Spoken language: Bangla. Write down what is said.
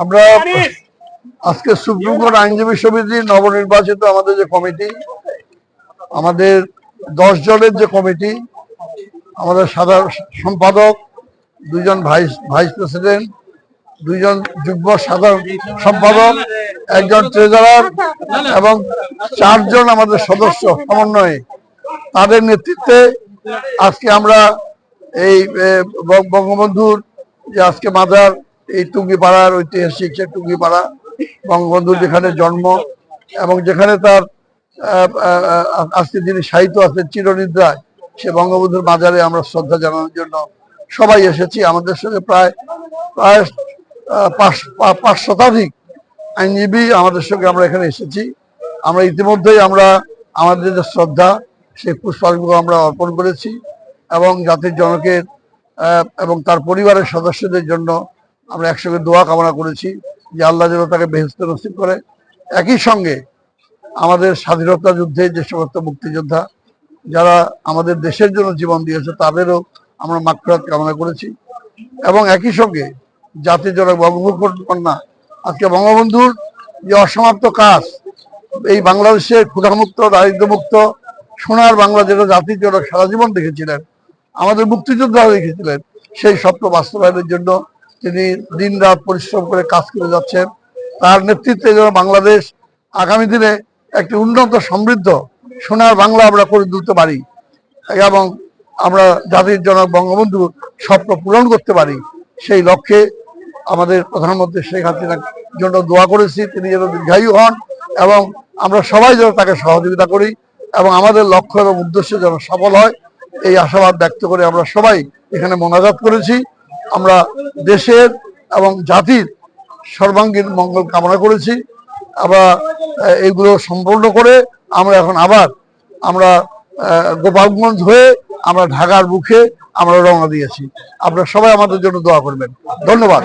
আমরা আজকে সুপ্রিম কোর্ট আইনজীবী সমিতি নবনির্বাচিত আমাদের যে কমিটি আমাদের দশ জনের যে কমিটি আমাদের সাধারণ সম্পাদক দুইজন ভাইস ভাইস প্রেসিডেন্ট দুইজন যুগ্ম সাধারণ সম্পাদক একজন ট্রেজারার এবং চারজন আমাদের সদস্য সমন্বয়ে। তাদের নেতৃত্বে আজকে আমরা এই বঙ্গবন্ধুর যে আজকে মাদার এই টুঙ্গিপাড়ার ঐতিহাসিক সে টুঙ্গিপাড়া বঙ্গবন্ধুর যেখানে জন্ম এবং যেখানে তার আজকে যিনি সাহিত্য আছেন চিরনিদ্রায়, সে বঙ্গবন্ধুর মাজারে আমরা শ্রদ্ধা জানানোর জন্য সবাই এসেছি। আমাদের সঙ্গে প্রায় প্রায় পাঁচ শতাধিক আইনজীবী আমাদের সঙ্গে আমরা এখানে এসেছি। আমরা ইতিমধ্যেই আমরা, আমাদের যে শ্রদ্ধা সেই পুষ্পাঞ্জলি আমরা অর্পণ করেছি এবং জাতির জনকের এবং তার পরিবারের সদস্যদের জন্য আমরা একসঙ্গে দোয়া কামনা করেছি যে আল্লাহ যেন তাকে বেহেস্ত নসিব করে। একই সঙ্গে আমাদের স্বাধীনতা যুদ্ধে যে সমস্ত মুক্তিযোদ্ধা যারা আমাদের দেশের জন্য জীবন দিয়েছে, তাদেরও আমরা মাকফিরাত কামনা করেছি। এবং একই সঙ্গে জাতির জনক বঙ্গবন্ধু কন্যা, আজকে বঙ্গবন্ধুর যে অসমাপ্ত কাজ, এই বাংলাদেশের ক্ষুধামুক্ত, দারিদ্র্যমুক্ত, সোনার বাংলা যেটা জাতির জনক সারা জীবন দেখেছিলেন, আমাদের মুক্তিযোদ্ধারা দেখেছিলেন, সেই স্বপ্ন বাস্তবায়নের জন্য তিনি দিন রাত পরিশ্রম করে কাজ করে যাচ্ছেন। তার নেতৃত্বে যেন বাংলাদেশ আগামী দিনে একটি উন্নত সমৃদ্ধ সোনার বাংলা আমরা করে তুলতে পারি এবং আমরা জাতির জনক বঙ্গবন্ধুর স্বপ্ন পূরণ করতে পারি। সেই লক্ষ্যে আমাদের প্রধানমন্ত্রী শেখ হাসিনার জন্য দোয়া করেছি, তিনি যেন দীর্ঘায়ু হন এবং আমরা সবাই যেন তাকে সহযোগিতা করি এবং আমাদের লক্ষ্য এবং উদ্দেশ্য যেন সফল হয়, এই আশাবাদ ব্যক্ত করে আমরা সবাই এখানে মোনাজাত করেছি। আমরা দেশের এবং জাতির সর্বাঙ্গীন মঙ্গল কামনা করেছি। আবার এইগুলো সম্পন্ন করে আমরা এখন আবার আমরা গোপালগঞ্জ হয়ে আমরা ঢাকার মুখে আমরা রওনা দিয়েছি। আপনারা সবাই আমাদের জন্য দোয়া করবেন। ধন্যবাদ।